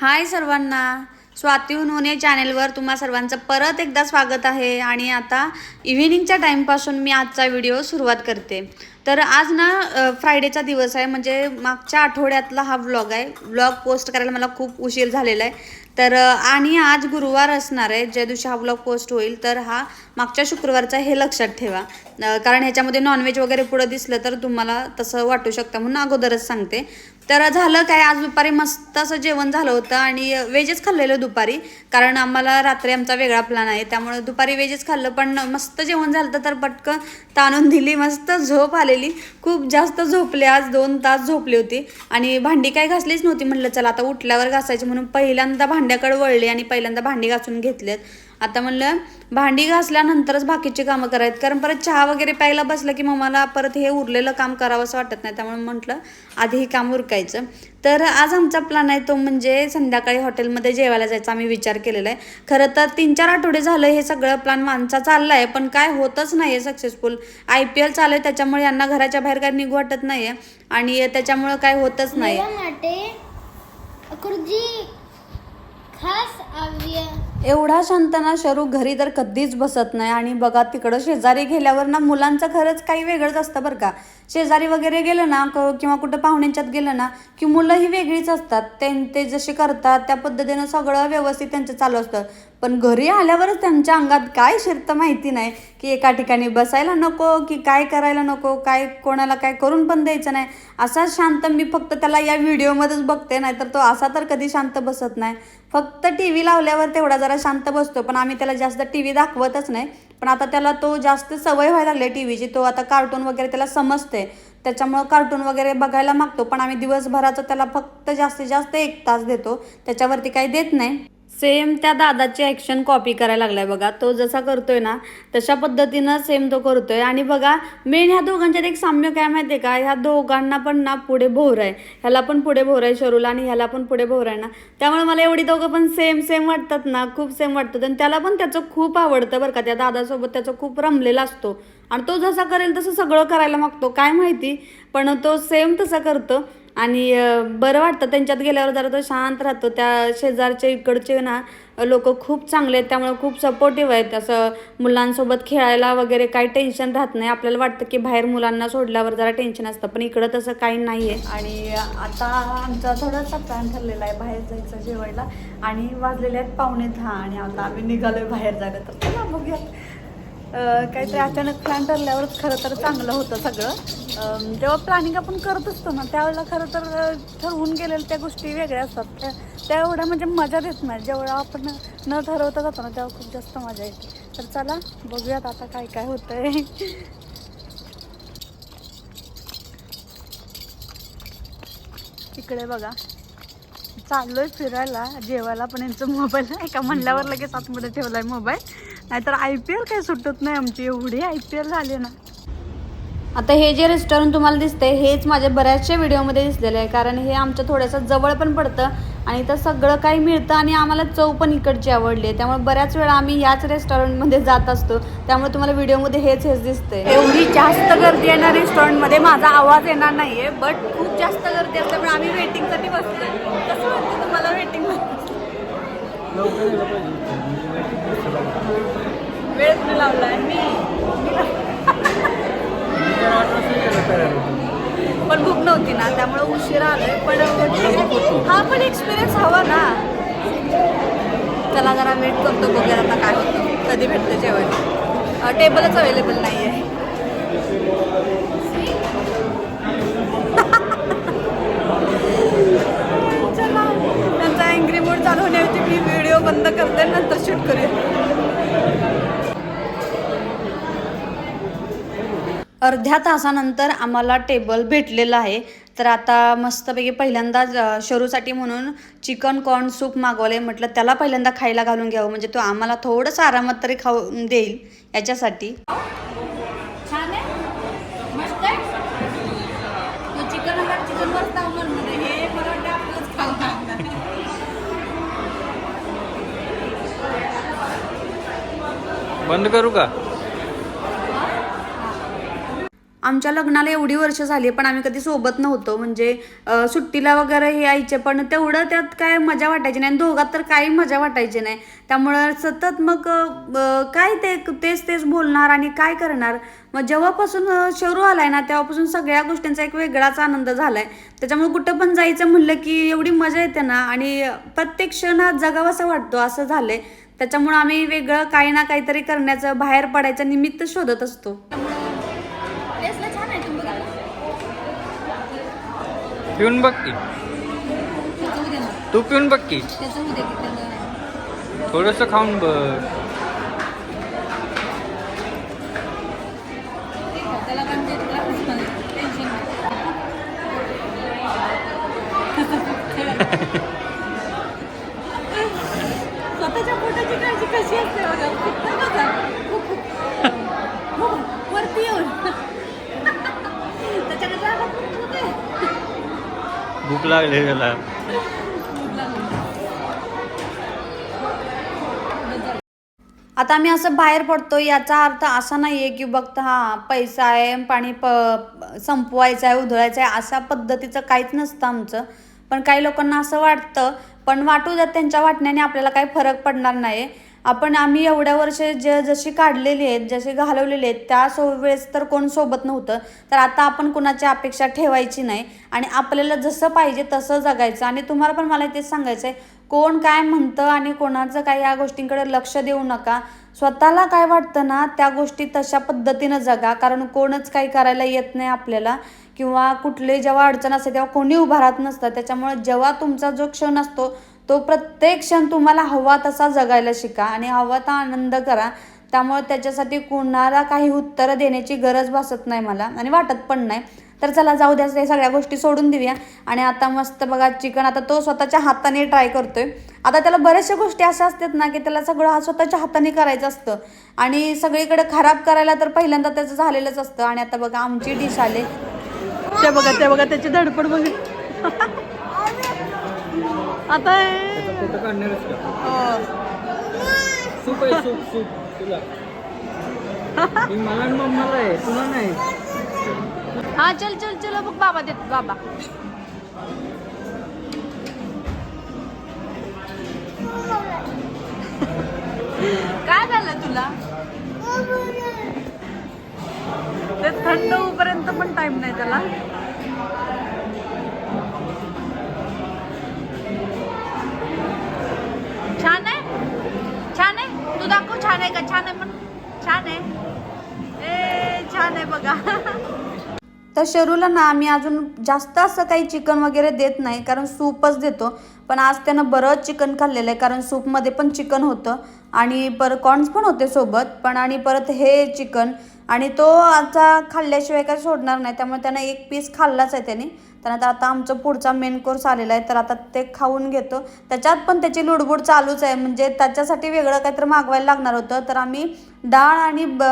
हाय सर्वांना. स्वाती उन्होने चॅनेलवर तुम्हा सर्वांचं परत एकदा स्वागत आहे आणि आता इव्हिनिंगच्या टाईमपासून मी आजचा व्हिडिओ सुरुवात करते. तर आज ना फ्रायडेचा दिवस आहे म्हणजे मागच्या आठवड्यातला हा व्लॉग आहे. व्लॉग पोस्ट करायला मला खूप उशीर झालेला आहे. तर आणि आज गुरुवार असणार आहे ज्या दिवशी हा व्लॉग पोस्ट होईल तर हा मागच्या शुक्रवारचा हे लक्षात ठेवा. कारण ह्याच्यामध्ये नॉनव्हेज वगैरे पुढं दिसलं तर तुम्हाला तसं वाटू शकतं म्हणून अगोदरच सांगते. तर झालं काय आज दुपारी मस्त असं जेवण झालं होतं आणि व्हेजच खाल्लेलं दुपारी. कारण आम्हाला रात्री आमचा वेगळा प्लॅन आहे त्यामुळे दुपारी व्हेजच खाल्लं पण मस्त जेवण झालं तर पटकन ताणून दिली मस्त झोप आलेली. खूप जास्त झोपले आज दोन तास झोपली होती. आणि भांडी काय घासलीच नव्हती म्हटलं चला आता उठल्यावर घासायची म्हणून पहिल्यांदा भांड्याकडे वळले आणि पहिल्यांदा भांडी घासून घेतलेत. आता म्हणलं भांडी घासल्यानंतरच बाकीची कामं करायत. कारण परत चहा वगैरे प्यायला बसलं की मग मला परत हे उरलेलं काम करावं असं वाटत नाही. त्यामुळे म्हटलं आधी हे काम उरकायचं. तर आज आमचा प्लॅन आहे तो म्हणजे संध्याकाळी हॉटेलमध्ये जेवायला जायचा आम्ही विचार केलेला आहे. खरं तर तीन चार आठवडे झालं हे सगळं प्लॅन माणसा चालला आहे पण काय होतच नाही आहे सक्सेसफुल आय पी एल चालू आहे त्याच्यामुळे यांना घराच्या बाहेर काय निघू वाटत नाही आहे आणि त्याच्यामुळं काय होतच नाही एवढा शांतना शरू घरी तर कधीच बसत नाही. आणि बघा तिकडं शेजारी गेल्यावर ना मुलांचं खरंच काही वेगळंच असतं बरं का. शेजारी वगैरे गेलं ना क- किंवा कुठं पाहुण्यांच्यात गेलं ना की मुलं ही वेगळीच असतात. ते ते जसे करतात त्या पद्धतीनं सगळं व्यवस्थित त्यांचं चालू असतं. पण घरी आल्यावरच त्यांच्या अंगात काय शिरतं माहिती नाही की एका ठिकाणी बसायला नको की काय करायला नको काय कोणाला काय करून पण द्यायचं नाही. असा शांत मी फक्त त्याला या व्हिडिओमध्येच बघते नाही तर तो असा तर कधी शांत बसत नाही. फक्त टी व्ही लावल्यावर तेवढा जरा शांत बसतो पण आम्ही त्याला जास्त टी व्ही दाखवतच नाही. पण आता त्याला तो जास्त सवय व्हायला लागली टी व्हीची तो आता कार्टून वगैरे त्याला समजते. त्याच्यामुळं कार्टून वगैरे बघायला मागतो पण आम्ही दिवसभराचं त्याला फक्त जास्तीत जास्त एक तास देतो त्याच्यावरती काही देत नाही. सेम त्या दादाची ॲक्शन कॉपी करायला लागलाय बघा. तो जसा करतोय ना तशा पद्धतीनं सेम तो करतोय. आणि बघा मेन ह्या दोघांच्यात एक साम्य काय माहिती आहे का? ह्या दोघांना पण ना पुढे भोर आहे. ह्याला पण पुढे भोर आहे शरूला आणि ह्याला पण पुढे भोर आहे ना. त्यामुळे मला एवढी दोघं पण सेम सेम वाटतात ना. खूप सेम वाटतात. आणि त्याला पण त्याचं खूप आवडतं बरं का. त्या दादासोबत त्याचं खूप रमलेला असतो. आणि तो जसा करेल तसं सगळं करायला मागतो. काय माहिती? पण तो सेम तसा करतं. आणि बरं वाटतं त्यांच्यात गेल्यावर जरा तो शांत राहतो. त्या शेजारच्या इकडचे ना लोक खूप चांगले आहेत. त्यामुळे खूप सपोर्टिव्ह आहेत. असं मुलांसोबत खेळायला वगैरे काही टेन्शन राहत नाही. आपल्याला वाटतं की बाहेर मुलांना सोडल्यावर जरा टेन्शन असतं. पण इकडं तसं काही नाही आहे आणि आता आमचा थोडासा प्लॅन ठरलेला आहे बाहेर जायचं जेवायला. आणि वाजलेले आहेत पावणे दहा आणि आता आम्ही निघालोय बाहेर जायला. तर चला बघूयात. काहीतरी अचानक प्लॅन ठरल्यावरच खरं तर चांगलं होतं सगळं. जेव्हा प्लॅनिंग आपण करत असतो ना त्यावेळेला खरं तर ठरवून गेलेल्या त्या गोष्टी वेगळ्या असतात. त्या त्या एवढ्या म्हणजे मजा देत नाही. जेवढा आपण न ठरवता जातो ना तेव्हा खूप जास्त मजा येते. तर चला बघूयात आता काय काय होतंय. तिकडे बघा. चाललोय फिरायला. जेवायला पण यांचं मोबाईल आहे. का म्हणल्यावर लगेच आतमध्ये ठेवलाय मोबाईल नाहीतर आय पी एल काही सुटत नाही आमची एवढी आय पी एल झाली ना. आता हे जे रेस्टॉरंट तुम्हाला दिसतंय हेच माझ्या बऱ्याचशा व्हिडिओमध्ये दिसलेलं आहे. कारण हे आमच्या थोडंसं जवळ पण पडतं आणि इथं सगळं काही मिळतं आणि आम्हाला चव पण इकडची आवडली आहे. त्यामुळे बऱ्याच वेळा आम्ही याच रेस्टॉरंटमध्ये जात असतो. त्यामुळे तुम्हाला व्हिडिओमध्ये हेच हेच दिसतंय. एवढी जास्त गर्दी आहे ना रेस्टॉरंटमध्ये माझा आवाज येणार नाहीये बट खूप जास्त गर्दी असल्यामुळे आम्ही वेटिंगसाठी बसलोय कसं वाटतं तुम्हाला वेटिंग वेळ लावलाय? मी पण भूक नव्हती ना त्यामुळे उशिरा आलोय. पण हा पण एक्सपिरियन्स हवा ना. चला जरा वेट करतो बघूया आता काय होतं. कधी भेटतं जेवण. टेबलच अवेलेबल नाही आहे चला त्यांचा अँग्री मोड चालू होण्याची मी व्हिडिओ बंद करते नंतर शूट करूया अर्ध्या तासानंतर आम्हाला टेबल भेटलेलं आहे. तर आता मस्तपैकी पहिल्यांदा शरूसाठी म्हणून चिकन कॉर्न सूप मागवले म्हटलं त्याला पहिल्यांदा खायला घालून घ्यावं. म्हणजे तो आम्हाला थोडंसं आरामात तरी खाऊ देईल याच्यासाठी छान आहे मस्त आहे तू चिकन चिकन मस्त हे मला आपलंच खाऊ बंद करू का? आमच्या लग्नाला एवढी वर्ष झाली पण आम्ही कधी सोबत नव्हतो. म्हणजे सुट्टीला वगैरे हे यायचे पण तेवढं त्यात काय मजा वाटायची नाही. आणि दोघात तर काही मजा वाटायची नाही. त्यामुळं सतत मग काय ते तेच तेच बोलणार आणि काय करणार? मग जेव्हापासून शरू आलाय ना तेव्हापासून सगळ्या गोष्टींचा एक वेगळाच आनंद झालाय. त्याच्यामुळे कुठं पण जायचं म्हणलं की एवढी मजा येते ना. आणि प्रत्येक क्षण हा जगावासा वाटतो असं झालंय. त्याच्यामुळे आम्ही वेगळं काही ना काहीतरी करण्याचं बाहेर पडायचं निमित्त शोधत असतो. पिऊन बघ की. तू पिऊन बघ की. थोडस खाऊन बघ. कशी असते बघा फक्त बघा. हो, वरती येऊन. भूक लागली त्याला. आता आम्ही असं बाहेर पडतो याचा अर्थ असा नाही आहे की बघता हा पैसा आहे पाणी प संपवायचं आहे उधळायचं आहे अशा पद्धतीचं काहीच नसतं आमचं. पण काही लोकांना असं वाटतं पण वाटू द्या त्यांच्या वाटण्याने आपल्याला काही फरक पडणार नाही आपण आम्ही एवढ्या वर्ष जे जशी काढलेली आहेत जशी घालवलेली आहेत त्या सो वेळेस तर कोण सोबत नव्हतं. तर आता आपण कुणाची अपेक्षा ठेवायची नाही आणि आपल्याला जसं पाहिजे तसं जगायचं. आणि तुम्हाला पण मला तेच सांगायचं आहे कोण काय म्हणतं आणि कोणाचं काय या गोष्टींकडे लक्ष देऊ नका. स्वतःला काय वाटतं ना त्या गोष्टी तशा पद्धतीनं जगा. कारण कोणच काही करायला येत नाही आपल्याला. किंवा कुठले जेव्हा अडचण असते तेव्हा कोणी उभा राहत नसतं. त्याच्यामुळे जेव्हा तुमचा जो क्षण असतो तो प्रत्येक क्षण तुम्हाला हवा तसा जगायला शिका आणि हवा तर आनंद करा. त्यामुळे त्याच्यासाठी कोणाला काही उत्तरं देण्याची गरज भासत नाही मला आणि वाटत पण नाही. तर चला जाऊ द्या हे सगळ्या गोष्टी सोडून देऊया. आणि आता मस्त बघा चिकन आता तो स्वतःच्या हाताने ट्राय करतोय. आता त्याला बऱ्याचशा गोष्टी अशा असतात ना की त्याला सगळं हा स्वतःच्या हाताने करायचं असतं. आणि सगळीकडे खराब करायला तर पहिल्यांदा त्याचं झालेलंच असतं. आणि आता बघा आमची डिश आले. ते बघा ते बघा त्याची धडपड बघा. आता फोटो काढणारच का? सूप आहे सूप सूप. तुला. हे मला मम्माला आहे तुला नाही. हा चल चल चल बघ बाबा देत बाबा. काय झालं तुला? ते थंड होईपर्यंत पण टाइम नाही त्याला. छान आहे का? छान आहे पण छान आहे. ए छान आहे बघा. तर शरूला ना आम्ही अजून जास्त असं काही चिकन वगैरे देत नाही कारण सूपच देतो. पण आज त्यानं बरंच चिकन खाल्लेलं आहे कारण सूपमध्ये पण चिकन होतं. आणि पर कॉर्न्स पण होते सोबत पण आणि परत हे चिकन आणि तो आता खाल्ल्याशिवाय काही सोडणार नाही त्यामुळे त्यानं एक पीस खाल्लाच आहे त्याने. त्यानंतर आता आमचं पुढचा मेन कोर्स आलेला आहे तर आता ते खाऊन घेतो. त्याच्यात पण त्याची लुडबुड चालूच आहे म्हणजे त्याच्यासाठी वेगळं काहीतरी मागवायला लागणार होतं. तर आम्ही डाळ आणि ब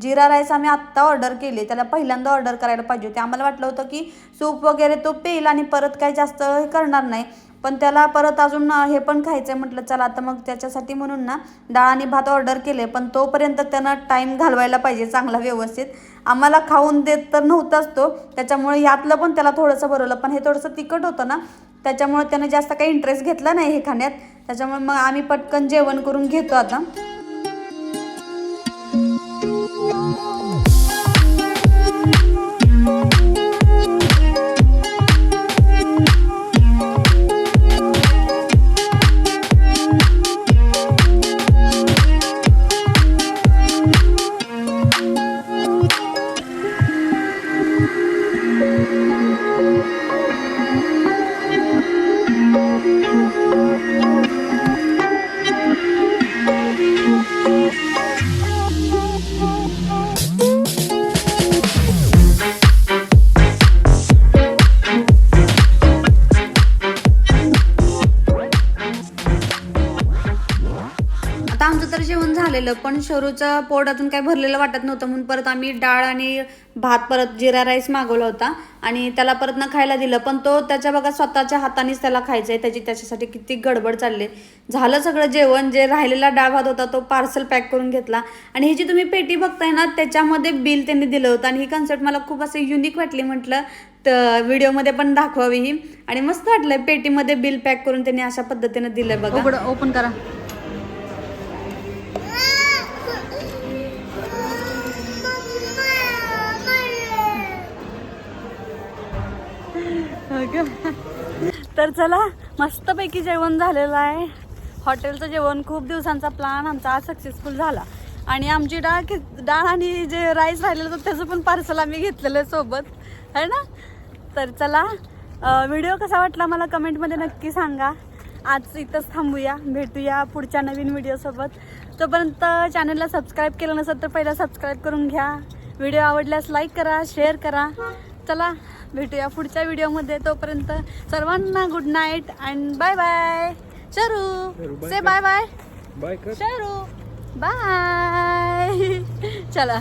जिरा राईस आम्ही आत्ता ऑर्डर केली. त्याला पहिल्यांदा ऑर्डर करायला पाहिजे होती. आम्हाला वाटलं होतं की सूप वगैरे तो पेल आणि परत काही जास्त हे करणार नाही. पण त्याला परत अजून हे पण खायचं आहे म्हटलं चला आता मग त्याच्यासाठी म्हणून ना डाळ आणि भात ऑर्डर केले पण तोपर्यंत त्यांना टाईम घालवायला पाहिजे चांगला व्यवस्थित. आम्हाला खाऊन देत तर नव्हताच तो त्याच्यामुळे यातलं पण त्याला थोडंसं भरवलं पण हे थोडंसं तिखट होतं ना त्याच्यामुळे त्यानं जास्त काही इंटरेस्ट घेतला नाही हे खाण्यात. त्याच्यामुळे मग आम्ही पटकन जेवण करून घेतो आता. आमचं तर जेवण झालेलं पण शरूचं पोट अजून काही भरलेलं वाटत नव्हतं. म्हणून परत आम्ही डाळ आणि भात परत जिरा राईस मागवला होता. आणि त्याला परत ना खायला दिलं पण तो त्याच्या बघा स्वतःच्या हातानेच त्याला खायचं आहे त्याची त्याच्यासाठी किती गडबड चालली. झालं सगळं जेवण जे राहिलेला डाळ भात होता तो पार्सल पॅक करून घेतला. आणि ही जी तुम्ही पेटी बघताय ना त्याच्यामध्ये बिल त्यांनी दिलं होतं. आणि ही कन्सेप्ट मला खूप असं युनिक वाटली म्हटलं तर व्हिडिओमध्ये पण दाखवावी ही. आणि मस्त वाटलं पेटीमध्ये बिल पॅक करून त्यांनी अशा पद्धतीने दिलं बघा. ओपन करा. हो तर चला मस्तपैकी जेवण झालेलं आहे. हॉटेलचं जेवण खूप दिवसांचा प्लॅन आमचा आज सक्सेसफुल झाला. आणि आमची डाळ डाळ आणि जे राईस राहिलेलं होतं त्याचं पण पार्सल आम्ही घेतलेलं आहे सोबत. है ना? तर चला व्हिडिओ कसा वाटला मला कमेंटमध्ये नक्की सांगा. आज इथंच थांबूया भेटूया पुढच्या नवीन व्हिडिओसोबत तोपर्यंत चॅनलला सबस्क्राईब केलं नसेल तर पहिला सबस्क्राईब करून घ्या. व्हिडिओ आवडल्यास लाईक करा शेअर करा. चला भेटूया पुढच्या व्हिडिओमध्ये. तोपर्यंत सर्वांना good night and bye bye Sharu, say. Bye bye bye Sharu. Bye चला.